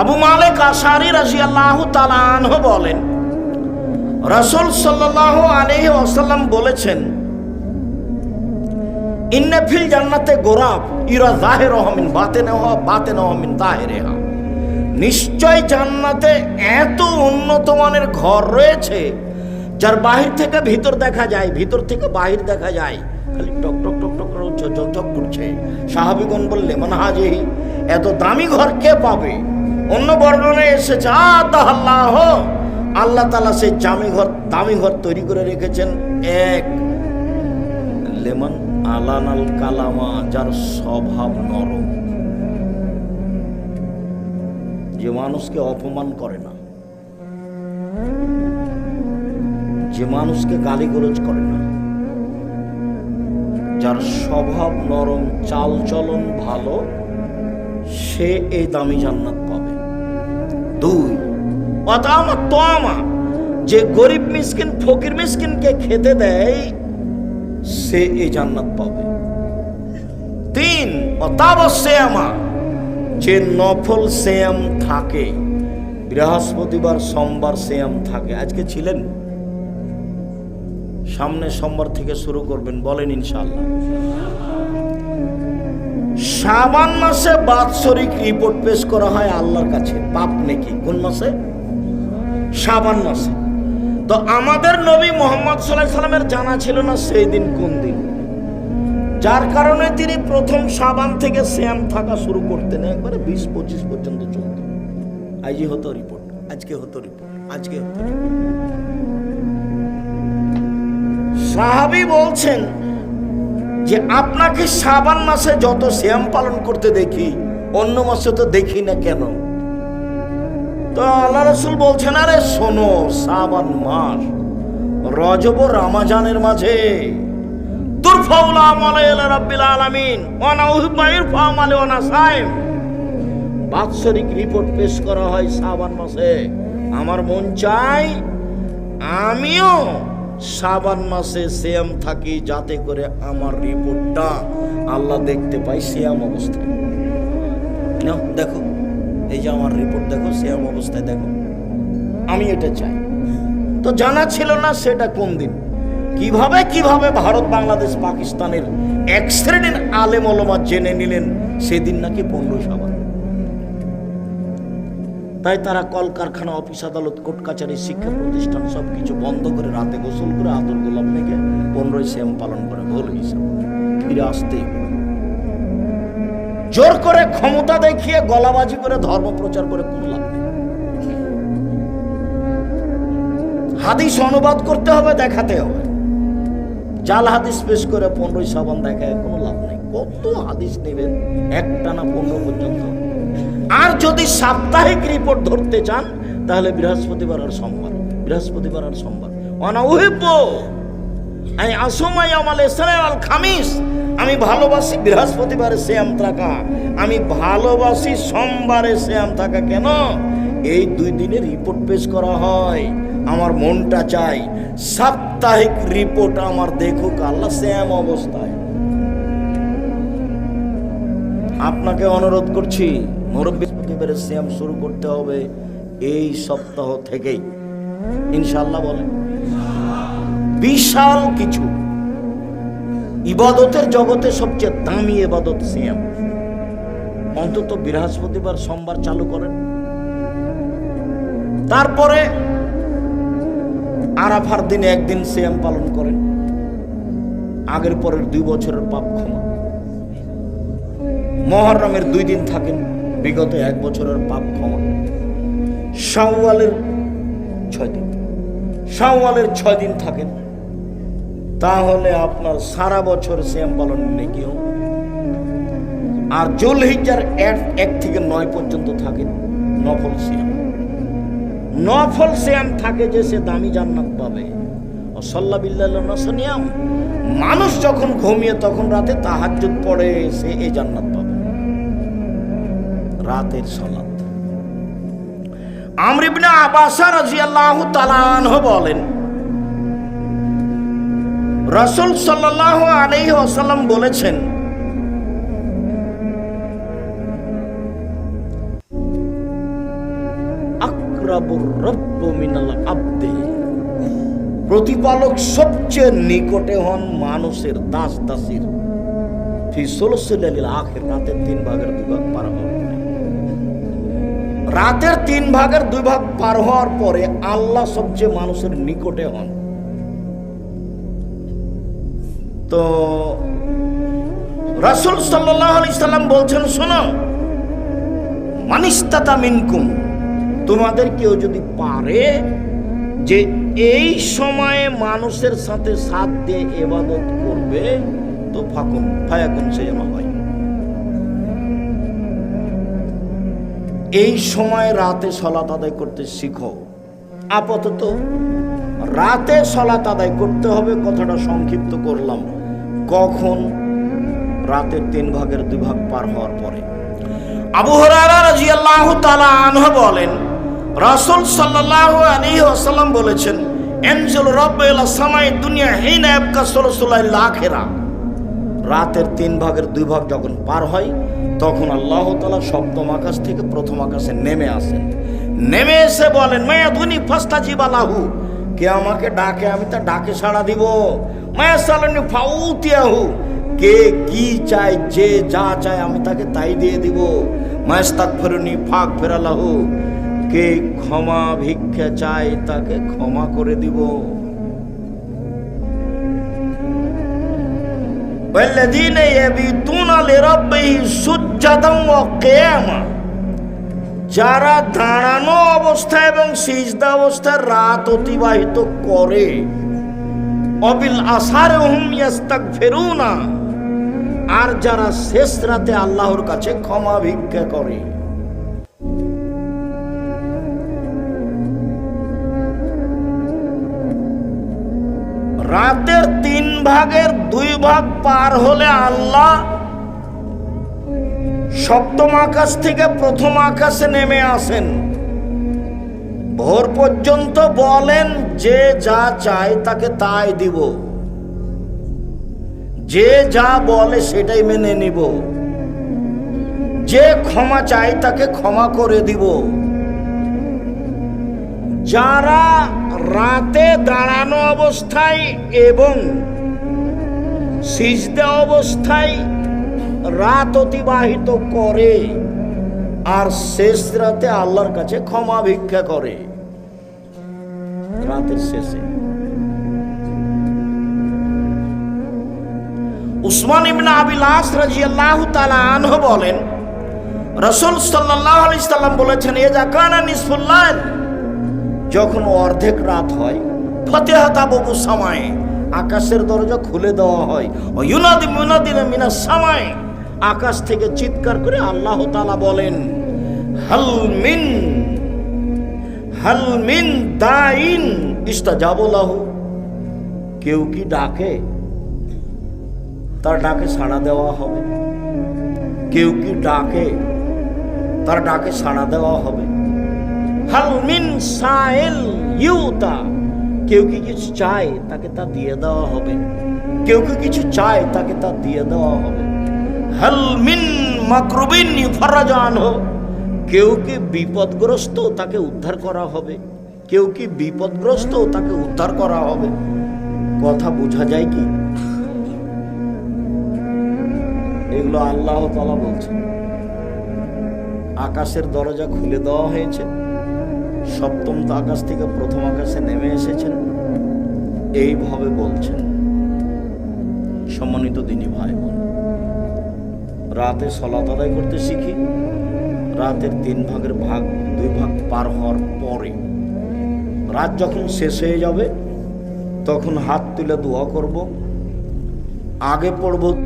আবু মালিক আশারি রাজি আল্লাহ তালানহ বলেন, রসুল সাল্লাহ আলহি আসাল্লাম বলেছেন ইন্নফিল জান্নাতে গোরাব, ইরা জাহের রহমিন বাতে নেওয়া বাতে নেওয়ামিন তাহেরে নিশ্চয় জান্নাতে এত উন্নত মানের ঘর রয়েছে, যার বাহির থেকে ভিতর দেখা যায়, ভিতর থেকে বাহির দেখা যায়, খালি টক টক টক টক করে ঝকঝক করছে। সাহাবিগণ বললে মানে হাজি এত দামি ঘর কে পাবে? অন্য বর্ণনায় এসেছে আল্লাহ। আল্লাহ তালা সেই জামি ঘর, দামি ঘর তৈরি করে রেখেছেন। এক, লেমন আলানাল কালামা যার স্বভাব নরম। যে মানুষকে অপমান করে না। যে মানুষকে গালিগোলজ করে না। যার স্বভাব নরম চাল চলন ভালো, সে এই দামি জান্নাত পাবে দুই। অতামা তোয়ামা যে গরিব মিসকিন, ফকির মিসকিনকে খেতে দেয়, সে এই জান্নাত পাবে। তিন অতাব শ্যামা যে নফল শ্যাম থাকে, বৃহস্পতিবার, সোমবার শ্যাম থাকে। আজকে ছিলেন? সামনে সোমবার থেকে শুরু করবেন, বলেন ইনশাল্লাহ শাবান মাসে বাৎসরিক রিপোর্ট পেশ করা হয় আল্লাহর কাছে। পাপ নাকি? কোন মাসে? শাবান মাসে। তো আমাদের নবী মোহাম্মদ সাল্লাহ সাল্লামের জানা ছিল না সেই দিন কোন দিন। যার কারণে তিনি প্রথম সাবান থেকে শ্যাম থাকা শুরু করতেন। একবারে বিশ পঁচিশ পর্যন্ত চলত। আজই হতো রিপোর্ট আজকে হতো রিপোর্ট আজকে হতো সাহাবি বলছেন যে আপনাকে সাবান মাসে যত শ্যাম পালন করতে দেখি, অন্য মাসে তো দেখি না কেন? তো আল্লাহ রসুল বলছেন, আরে শোনো সাবান মাস, রজব রামাজানের মাঝে বাৎসরিক রিপোর্ট পেশ করা হয় সাবান মাসে। আমার মন চাই আমিও সাবান মাসে শ্যাম থাকি যাতে করে আমার রিপোর্টটা আল্লাহ দেখতে পাই শ্যাম অবস্থায়। নাও, দেখো। এই যে আমার রিপোর্ট, দেখো শ্যাম অবস্থায়, দেখো। আমি এটা চাই। তো জানা ছিল না সেটা কোন দিন। কীভাবে কীভাবে ভারত, বাংলাদেশ, পাকিস্তানের এক শ্রেণির আলেম জেনে নিলেন, সেদিন নাকি পনেরো সাবান তাই তারা কলকারখানা, অফিস, আদালত, কোর্ট কাছারি শিক্ষা প্রতিষ্ঠান সব কিছু বন্ধ করে রাতে গোসল করে আদর গোলাপ মেঘে পনেরোই শ্যাম পালন করে ভুল হিসাব ফিরে আসতে জোর করে ক্ষমতা দেখিয়ে গলাবাজি করে ধর্ম প্রচার করে কোনো লাভ নেই হাদিস অনুবাদ করতে হবে, দেখাতে হবে। জাল হাদিস পেশ করে পনেরোই সাবান দেখায় কোনো লাভ নেই। কত হাদিস নেবেন? একটা না পনেরো পর্যন্ত। আর যদি সাপ্তাহিক রিপোর্ট ধরতে চান, তাহলে বৃহস্পতিবার আর সোমবার, বৃহস্পতিবার আর সোমবার। অনাউহিব্য। আমি খামিস। আমি ভালোবাসি বৃহস্পতিবারে শ্যাম থাকা। আমি ভালোবাসি সোমবারে শ্যাম থাকা কেন? এই দুই দিনের রিপোর্ট পেশ করা হয়। আমার মনটা চাই সাপ্তাহিক রিপোর্ট আমার দেখুক আল্লাহ শ্যাম অবস্থায়। আপনাকে অনুরোধ করছি, মুরব্বী প্রতিবারের শ্যাম শুরু করতে হবে এই সপ্তাহ থেকেই। ইনশাল্লাহ বলেন। বিশাল কিছু। ইবাদতের জগতে সবচেয়ে দামি ইবাদত শ্যাম অন্তত বৃহস্পতিবার সোমবার চালু করেন। তারপরে আরাফার দিনে একদিন শ্যাম পালন করেন। আগের পরের দুই বছরের পাপ ক্ষমা। মহরমের দুই দিন থাকেন। বিগত এক বছরের পাপ ক্ষমা। শাওয়ালের ছয় দিন। শাওয়ালের ছয় দিন থাকেন। তাহলে আপনার সারা বছর শ্যাম পালন নেকি হোক আর জল হিজার এক এক থেকে নয় পর্যন্ত থাকেন নফল শ্যাম। নফল শ্যাম থাকে যে সে দামি জান্নাত পাবে। অসল্লা বিল্লাহ মানুষ যখন ঘুমিয়ে তখন রাতে তাহাজ্জুদ পড়ে সে এই জান্নাত পাবে। রাতের সালাত আমরিবনে আবাসা রাজিয়াল্লাহু তাআলা আনহু বলেন, রাসূল সাল্লাল্লাহু আলাইহি ওয়াসাল্লাম বলেছেন প্রতিপালক সবচেয়ে নিকটে হন মানুষের দাস দাসীর আখের, রাতের তিন ভাগের দুই ভাগ পার পরে রাতের তিন ভাগের দুই ভাগ পার হওয়ার পরে আল্লাহ সবচেয়ে মানুষের নিকটে হন। তো রাসুল সাল্লাম বলছেন, শোনো, মানিস্তাতা মিনকুম, তোমাদের কেউ যদি পারে যে এই সময়ে মানুষের সাথে সাথ দিয়ে এবাদত করবে, তো ফাকুন, ফায়াকুন সে যেন হয়। এই সময় রাতে সলাত আদায় করতে শিখো। আপাতত রাতে সলাত আদায় করতে হবে, কথাটা সংক্ষিপ্ত করলাম। কখন? রাতের তিন ভাগের দুই ভাগ পার হওয়ার পরে। আবু হরারা রাদিয়াল্লাহু তাআলা আনহু বলেন, রাসূল সাল্লাল্লাহু আলাইহি ওয়াসাল্লাম বলেছেন, এনজুল রাব্বুল সামাই দুনিয়া হিনা ইয়াবকা সুলসুলাইল আখিরা। রাতের তিন ভাগের দুই ভাগ যখন পার হয় তখন আল্লাহ তালা সপ্তম আকাশ থেকে প্রথম আকাশে নেমে আসেন। নেমে এসে বলেন, মায়া ধুনি ফাস্তা জিবালাহু কে আমাকে ডাকে, আমি তা ডাকে সাড়া দিব। মায়া সালানি ফাউতিয়াহু। কে কি চায়, যে যা চায় আমি তাকে তাই দিয়ে দিব। মায়াস্তাক ফেরুনি ফাঁক ফেরালাহু কে ক্ষমা ভিক্ষা চায়, তাকে ক্ষমা করে দিব। والذين يبيتون لربهم سجدا وقياما যারা দাঁড়ানো অবস্থা এবং সিজদা অবস্থায় রাত অতিবাহিত করে অবিল আসার হুম ইয়াস্তাক ফেরুনা আর যারা শেষ রাতে আল্লাহর কাছে ক্ষমা ভিক্ষা করে ভাগের দুই ভাগ পার হলে আল্লাহ সপ্তম আকাশ থেকে প্রথম আকাশে নেমে আসেন। ভোর পর্যন্ত বলেন, যে যা চায় তাকে তাই দিব। যে যা বলে সেটাই মেনে নিব। যে ক্ষমা চাই তাকে ক্ষমা করে দিব। যারা রাতে দাঁড়ানো অবস্থায় এবং সিজদা অবস্থায় রাত অতিবাহিত করে আর শেষ রাতে আল্লাহর কাছে ক্ষমা ভিক্ষা করে। রাতের শেষে। উসমান ইবনে আবিল আস রাদিয়াল্লাহু তাআলা আনহু বলেন, রাসূল সাল্লাল্লাহু আলাইহি সাল্লাম বলেছেন, এ জাকানা নিসফুল লাইল যখন অর্ধেক রাত হয়, ফতেহাত আবু সামায় আকাশের দরজা খুলে দেওয়া হয়। ইউনাদি মুনাদিনা মিনা সামায় আকাশ থেকে চিৎকার করে আল্লাহ তাআলা বলেন, হাল মিন হাল মিন দাইন ইস্তাজাবুলাহু। কেউ কি ডাকে? তার ডাকে সাড়া দেওয়া হবে। কেউ কি ডাকে? তার ডাকে সাড়া দেওয়া হবে। হালমিন সাইল ইউতা। কেউ কি কিছু চায়, তাকে তা দিয়ে দেওয়া হবে। কেউ কি কিছু চায়, তাকে তা দিয়ে দেওয়া হবে। হালমিন মাকরুবিন ফরাজান কেউ কি বিপদগ্রস্ত, তাকে উদ্ধার করা হবে। কেউ কি বিপদগ্রস্ত, তাকে উদ্ধার করা হবে। কথা বোঝা যায় কি? এগুলো আল্লাহ তালা বলছেন। আকাশের দরজা খুলে দেওয়া হয়েছে। সপ্তম তো আকাশ থেকে প্রথম আকাশে নেমে এসেছেন। এইভাবে বলছেন। সম্মানিত দিনী ভাই বোন রাতে সলাত আদায় করতে শিখি। রাতের তিন ভাগের ভাগ, দুই ভাগ পার হওয়ার পরে রাত যখন শেষ হয়ে যাবে, তখন হাত তুলে দোয়া করব। আগে পড়ব